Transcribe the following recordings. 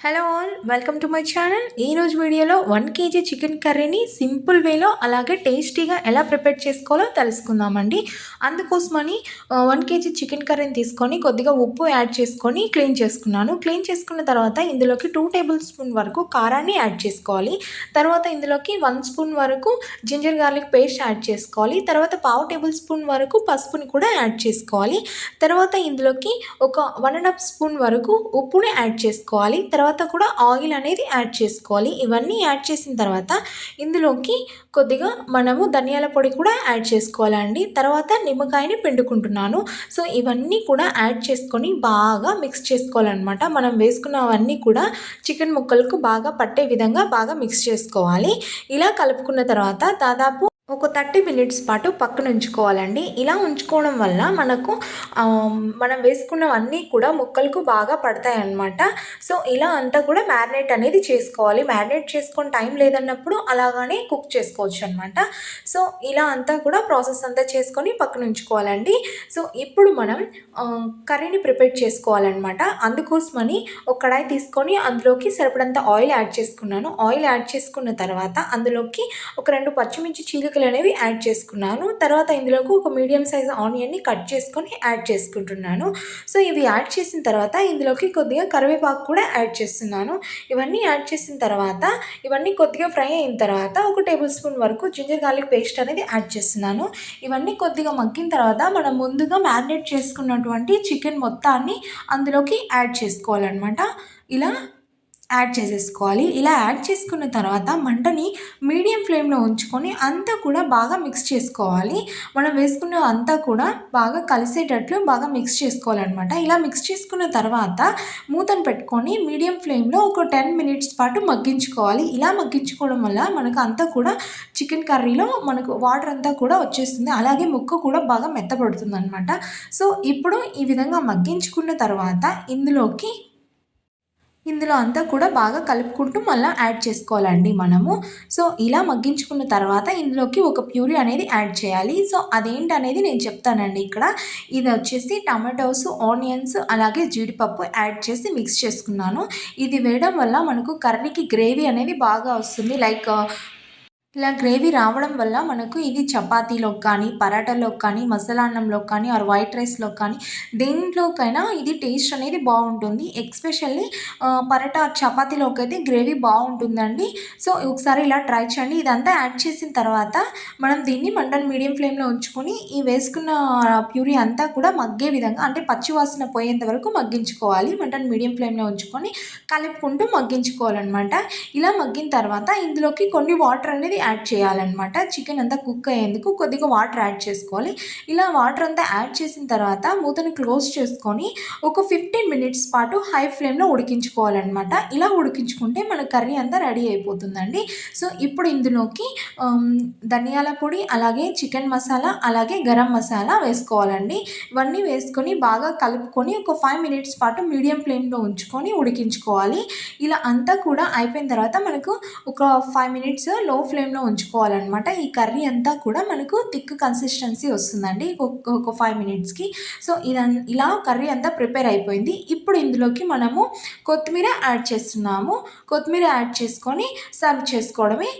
Hello all welcome to my channel ఈరోజు వీడియోలో one KG chicken కర్రీని సింపుల్ వేలో అలాగే టేస్టీగా ఎలా ప్రిపేర్ చేసుకోవాలో తెలుసుకుందామండి. అందుకోసమని వన్ కేజీ చికెన్ కర్రీని తీసుకొని కొద్దిగా ఉప్పు యాడ్ చేసుకొని క్లీన్ చేసుకున్నాను. క్లీన్ చేసుకున్న తర్వాత ఇందులోకి టూ టేబుల్ స్పూన్ వరకు కారాన్ని యాడ్ చేసుకోవాలి. తర్వాత ఇందులోకి వన్ స్పూన్ వరకు జింజర్ గార్లిక్ పేస్ట్ యాడ్ చేసుకోవాలి. తర్వాత పావు టేబుల్ స్పూన్ వరకు పసుపుని కూడా యాడ్ చేసుకోవాలి. తర్వాత ఇందులోకి ఒక వన్ అండ్ హాఫ్ స్పూన్ వరకు ఉప్పుని యాడ్ చేసుకోవాలి. తర్వాత తర్వాత కూడా ఆయిల్ అనేది యాడ్ చేసుకోవాలి. ఇవన్నీ యాడ్ చేసిన తర్వాత ఇందులోకి కొద్దిగా మనము ధనియాల పొడి కూడా యాడ్ చేసుకోవాలండి. తర్వాత నిమ్మకాయని పిండుకుంటున్నాను. సో ఇవన్నీ కూడా యాడ్ చేసుకొని బాగా మిక్స్ చేసుకోవాలన్నమాట. మనం వేసుకున్నవన్నీ కూడా చికెన్ ముక్కలకు బాగా పట్టే విధంగా బాగా మిక్స్ చేసుకోవాలి. ఇలా కలుపుకున్న తర్వాత దాదాపు ఒక థర్టీ మినిట్స్ పాటు పక్కన ఉంచుకోవాలండి. ఇలా ఉంచుకోవడం వల్ల మనకు మనం వేసుకున్నవన్నీ కూడా ముక్కలకు బాగా పడతాయి అన్నమాట సో ఇలా అంతా కూడా మ్యారినేట్ అనేది చేసుకోవాలి. మ్యారినేట్ చేసుకొని టైం లేదన్నప్పుడు అలాగానే కుక్ చేసుకోవచ్చు అనమాట సో ఇలా అంతా కూడా ప్రాసెస్ అంతా చేసుకొని పక్కన ఉంచుకోవాలండి. సో ఇప్పుడు మనం కర్రీని ప్రిపేర్ చేసుకోవాలన్నమాట. అందుకోసమని ఒక కడాయి తీసుకొని అందులోకి సరిపడంత ఆయిల్ యాడ్ చేసుకున్నాను. ఆయిల్ యాడ్ చేసుకున్న తర్వాత అందులోకి ఒక రెండు పచ్చిమిర్చి చీలిక ముక్కలు అనేవి యాడ్ చేసుకున్నాను. తర్వాత ఇందులోకి ఒక మీడియం సైజ్ ఆనియన్ని కట్ చేసుకొని యాడ్ చేసుకుంటున్నాను. సో ఇవి యాడ్ చేసిన తర్వాత ఇందులోకి కొద్దిగా కరివేపాకు కూడా యాడ్ చేస్తున్నాను. ఇవన్నీ యాడ్ చేసిన తర్వాత ఇవన్నీ కొద్దిగా ఫ్రై అయిన తర్వాత ఒక టేబుల్ స్పూన్ వరకు జింజర్ గార్లిక్ పేస్ట్ అనేది యాడ్ చేస్తున్నాను. ఇవన్నీ కొద్దిగా మగ్గిన తర్వాత మనం ముందుగా మ్యారినేట్ చేసుకున్నటువంటి చికెన్ మొత్తాన్ని అందులోకి యాడ్ చేసుకోవాలన్నమాట. ఇలా యాడ్ చేసేసుకోవాలి. ఇలా యాడ్ చేసుకున్న తర్వాత మంటని మీడియం ఫ్లేమ్లో ఉంచుకొని అంతా కూడా బాగా మిక్స్ చేసుకోవాలి. మనం వేసుకున్న అంతా కూడా బాగా కలిసేటట్లు బాగా మిక్స్ చేసుకోవాలన్నమాట. ఇలా మిక్స్ చేసుకున్న తర్వాత మూతను పెట్టుకొని మీడియం ఫ్లేమ్లో ఒక టెన్ మినిట్స్ పాటు మగ్గించుకోవాలి. ఇలా మగ్గించుకోవడం వల్ల మనకు అంతా కూడా చికెన్ కర్రీలో మనకు వాటర్ అంతా కూడా వచ్చేస్తుంది. అలాగే ముక్క కూడా బాగా మెత్తపడుతుంది అనమాట సో ఇప్పుడు ఈ విధంగా మగ్గించుకున్న తర్వాత ఇందులోకి ఇందులో అంతా కూడా బాగా కలుపుకుంటూ మళ్ళీ యాడ్ చేసుకోవాలండి మనము. సో ఇలా మగ్గించుకున్న తర్వాత ఇందులోకి ఒక ప్యూరీ అనేది యాడ్ చేయాలి. సో అదేంటి అనేది నేను చెప్తానండి ఇక్కడ. ఇది వచ్చేసి టమాటోస్ ఆనియన్స్ అలాగే జీడిపప్పు యాడ్ చేసి మిక్స్ చేసుకున్నాను. ఇది వేయడం వల్ల మనకు కర్రీకి గ్రేవీ అనేది బాగా వస్తుంది. లైక్ ఇలా గ్రేవీ రావడం వల్ల మనకు ఇది చపాతీలోకి కానీ పరాటాలోకి కానీ మసాలా అన్నంలో కానీ ఆర్ వైట్ రైస్లో కానీ దేంట్లోకైనా ఇది టేస్ట్ అనేది బాగుంటుంది. ఎక్స్పెషల్లీ పరాటా చపాతీలోకి అయితే గ్రేవీ బాగుంటుందండి. సో ఒకసారి ఇలా ట్రై చేయండి. ఇదంతా యాడ్ చేసిన తర్వాత మనం దీన్ని మండల్ మీడియం ఫ్లేమ్లో ఉంచుకొని ఈ వేసుకున్న ప్యూరీ అంతా కూడా మగ్గే విధంగా అంటే పచ్చి వాసన పోయేంత వరకు మగ్గించుకోవాలి. మంటన్ మీడియం ఫ్లేమ్లో ఉంచుకొని కలుపుకుంటూ మగ్గించుకోవాలన్నమాట. ఇలా మగ్గిన తర్వాత ఇందులోకి కొన్ని వాటర్ అనేది యాడ్ చేయాలన్నమాట. చికెన్ అంతా కుక్ అయ్యేందుకు కొద్దిగా వాటర్ యాడ్ చేసుకోవాలి. ఇలా వాటర్ అంతా యాడ్ చేసిన తర్వాత మూతను క్లోజ్ చేసుకొని ఒక ఫిఫ్టీన్ మినిట్స్ పాటు హై ఫ్లేమ్లో ఉడికించుకోవాలన్నమాట. ఇలా ఉడికించుకుంటే మన కర్రీ అంతా రెడీ అయిపోతుందండి. సో ఇప్పుడు ఇందులోకి um, ధనియాల పొడి అలాగే చికెన్ మసాలా అలాగే గరం మసాలా వేసుకోవాలండి. ఇవన్నీ వేసుకొని బాగా కలుపుకొని ఒక ఫైవ్ మినిట్స్ పాటు మీడియం ఫ్లేమ్లో ఉంచుకొని ఉడికించుకోవాలి. ఇలా అంతా కూడా అయిపోయిన తర్వాత మనకు ఒక ఫైవ్ మినిట్స్లో ఫ్లేమ్లో ఫ్లేమ్లో ఉంచుకోవాలన్నమాట. ఈ కర్రీ అంతా కూడా మనకు థిక్ కన్సిస్టెన్సీ వస్తుందండి. ఒక ఫైవ్ మినిట్స్కి సో ఇదం ఇలా కర్రీ అంతా ప్రిపేర్ అయిపోయింది. ఇప్పుడు ఇందులోకి మనము కొత్తిమీర యాడ్ చేస్తున్నాము. కొత్తిమీర యాడ్ చేసుకొని సర్వ్ చేసుకోవడమే.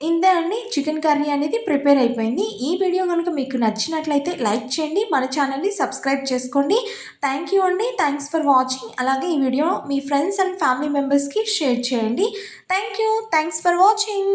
ఇంతే అండి. చికెన్ కర్రీ అనేది ప్రిపేర్ అయిపోయింది. ఈ వీడియో కనుక మీకు నచ్చినట్లయితే లైక్ చేయండి. మన ఛానల్ని సబ్స్క్రైబ్ చేసుకోండి. థ్యాంక్ యూ అండి. Thanks for watching. అలాగే ఈ వీడియో మీ ఫ్రెండ్స్ అండ్ ఫ్యామిలీ మెంబర్స్కి షేర్ చేయండి. Thank you. Thanks for watching.